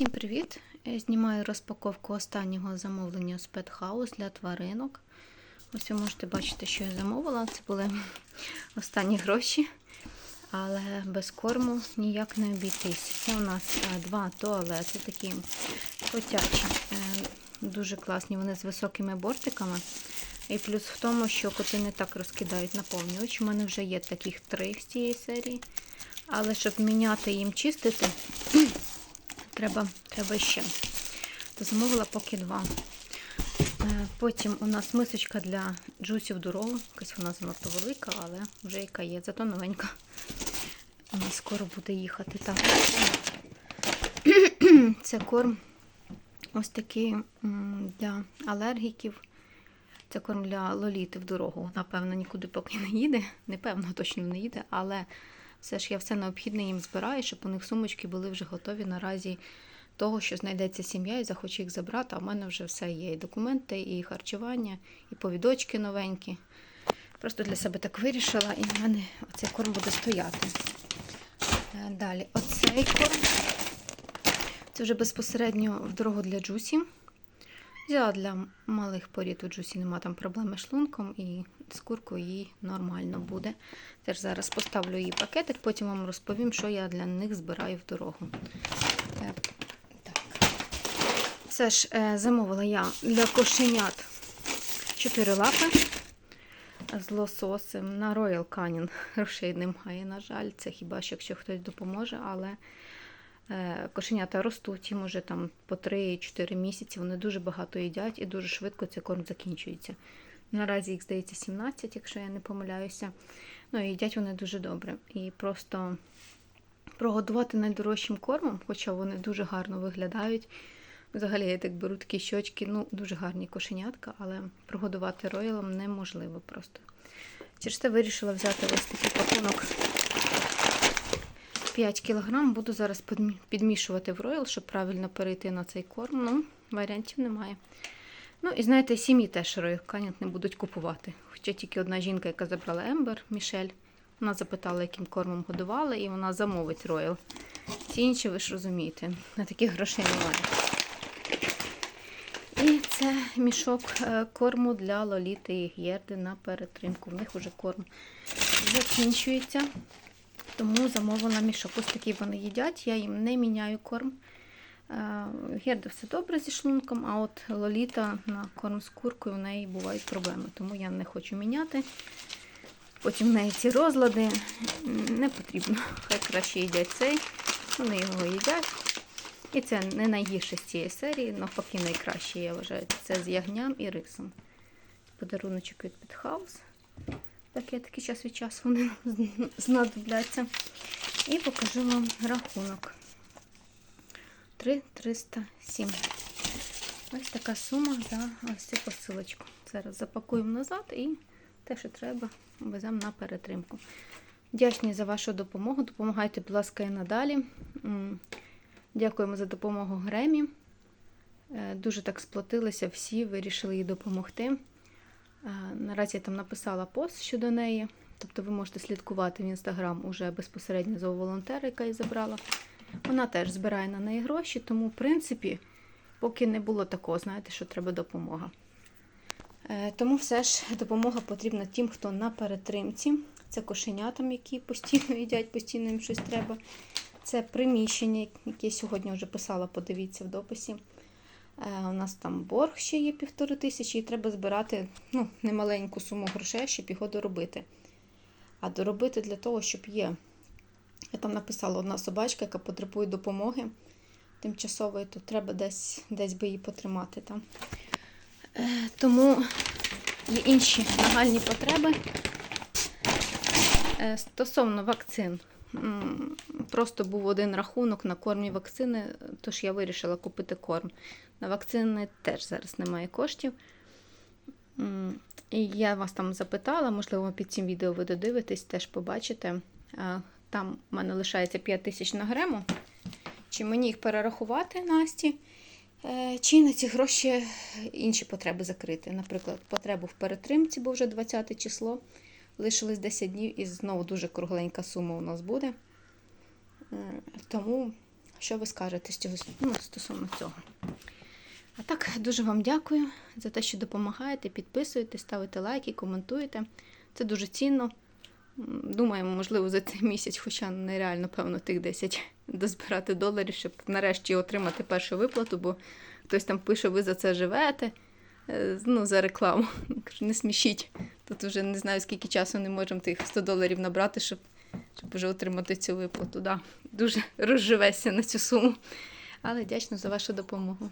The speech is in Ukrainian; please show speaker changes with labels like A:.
A: Всім привіт! Знімаю розпаковку останнього замовлення з Pet House для тваринок. Ось ви можете бачити, що я замовила. Це були останні гроші, але без корму ніяк не обійтись. Це у нас е, два туалети, такі котячі, е, дуже класні. Вони з високими бортиками. І плюс в тому, що коти не так розкидають наповнювач. У мене вже є таких три з цієї серії. Але щоб міняти їм чистити, треба, треба ще. То замовила поки два. Е, Потім у нас мисочка для джусів дорогу. Якась вона занадто велика, але вже яка є, зато новенька. Вона скоро буде їхати. Так. Це корм ось такий для алергіків. Це корм для лоліти в дорогу. Напевно, нікуди поки не їде. Непевно, точно не їде, але все ж я все необхідне їм збираю, щоб у них сумочки були вже готові наразі того, що знайдеться сім'я і захоче їх забрати. А в мене вже все є. І документи, і харчування, і повідочки новенькі. Просто для себе так вирішила, і в мене оцей корм буде стояти. Е, Далі, оцей корм. Це вже безпосередньо в дорогу для джусі. Взяла для малих порід у джусі, нема там проблеми з шлунком і з куркою їй нормально буде. Теж зараз поставлю її пакетик, потім вам розповім, що я для них збираю в дорогу. Так. Це ж е, замовила я для кошенят 4 лапи з лососем на Royal Canin. Грошей немає, на жаль, це хіба що якщо хтось допоможе, але Кошенята ростуть, їм уже там по 3-4 місяці. Вони дуже багато їдять і дуже швидко цей корм закінчується. Наразі їх здається 17, якщо я не помиляюся. Ну і їдять вони дуже добре. І просто прогодувати найдорожчим кормом, хоча вони дуже гарно виглядають. Взагалі, я так беру такі щочки, ну, дуже гарні кошенятка, але прогодувати роялом неможливо просто. Через те вирішила взяти ось такий пакунок 5 кг буду зараз підмішувати в роял, щоб правильно перейти на цей корм. Ну, варіантів немає. Ну, і знаєте, сім'ї теж роял не будуть купувати. Хоча тільки одна жінка, яка забрала Ембер, Мішель, вона запитала, яким кормом годували, і вона замовить роял. Всі інші, ви ж розумієте, на таких грошей немає. І це мішок е, корму для Лоліти і Гєрди на перетримку. В них вже корм закінчується. Тому замовила мішок. Ось такий вони їдять, я їм не міняю корм. Е, Герда все добре зі шлунком, а от Лоліта на корм з куркою в неї бувають проблеми, тому я не хочу міняти. Потім в неї ці розлади не потрібно. Хай краще їдять цей, вони його їдять. І це не найгірше з цієї серії, навпаки, найкраще, я вважаю. Це з ягням і рисом. Подаруночок від Pethouse. Пакетики час від часу вони знадобляться. І покажу вам рахунок. 3,307. Ось така сума за ось цю посилочку. Зараз запакуємо назад і те, що треба, веземо на перетримку. Вдячні за вашу допомогу. Допомагайте, будь ласка, і надалі. Дякуємо за допомогу Гремі. Е, Дуже так сплотилися всі, вирішили їй допомогти. Е, Наразі я там написала пост щодо неї. Тобто ви можете слідкувати в інстаграм уже безпосередньо за волонтера, яка її забрала. Вона теж збирає на неї гроші, тому, в принципі, поки не було такого, знаєте, що треба допомога. Е, Тому все ж допомога потрібна тим, хто на перетримці. Це кошенятам, які постійно їдять, постійно їм щось треба. Це приміщення, яке я сьогодні вже писала, подивіться в дописі. Е, У нас там борг ще є півтори тисячі, і треба збирати ну, немаленьку суму грошей, щоб його доробити. А доробити для того, щоб є. Я там написала одна собачка, яка потребує допомоги тимчасової, то треба десь, десь би її потримати там. Е, Тому є інші нагальні потреби. Е, Стосовно вакцин, просто був один рахунок на кормі вакцини, тож я вирішила купити корм. На вакцини теж зараз немає коштів. І я вас там запитала, можливо, під цим відео ви додивитесь, теж побачите. Там в мене лишається 5 тисяч на грему. Чи мені їх перерахувати Насті? Е, Чи на ці гроші інші потреби закрити? Наприклад, потребу в перетримці, бо вже 20 число. Лишилось 10 днів і знову дуже кругленька сума у нас буде. Е, Тому що ви скажете з цього ну, стосовно цього. А так, дуже вам дякую за те, що допомагаєте, підписуєте, ставите лайки, коментуєте. Це дуже цінно. Думаємо, можливо, за цей місяць, хоча нереально, певно, тих 10 дозбирати доларів, щоб нарешті отримати першу виплату, бо хтось там пише, ви за це живете. Е, Ну, за рекламу. Кажу, не смішіть. Тут вже не знаю, скільки часу не можемо тих 100 доларів набрати, щоб, щоб вже отримати цю виплату. Да. Дуже розживеся на цю суму. Але вдячна за вашу допомогу.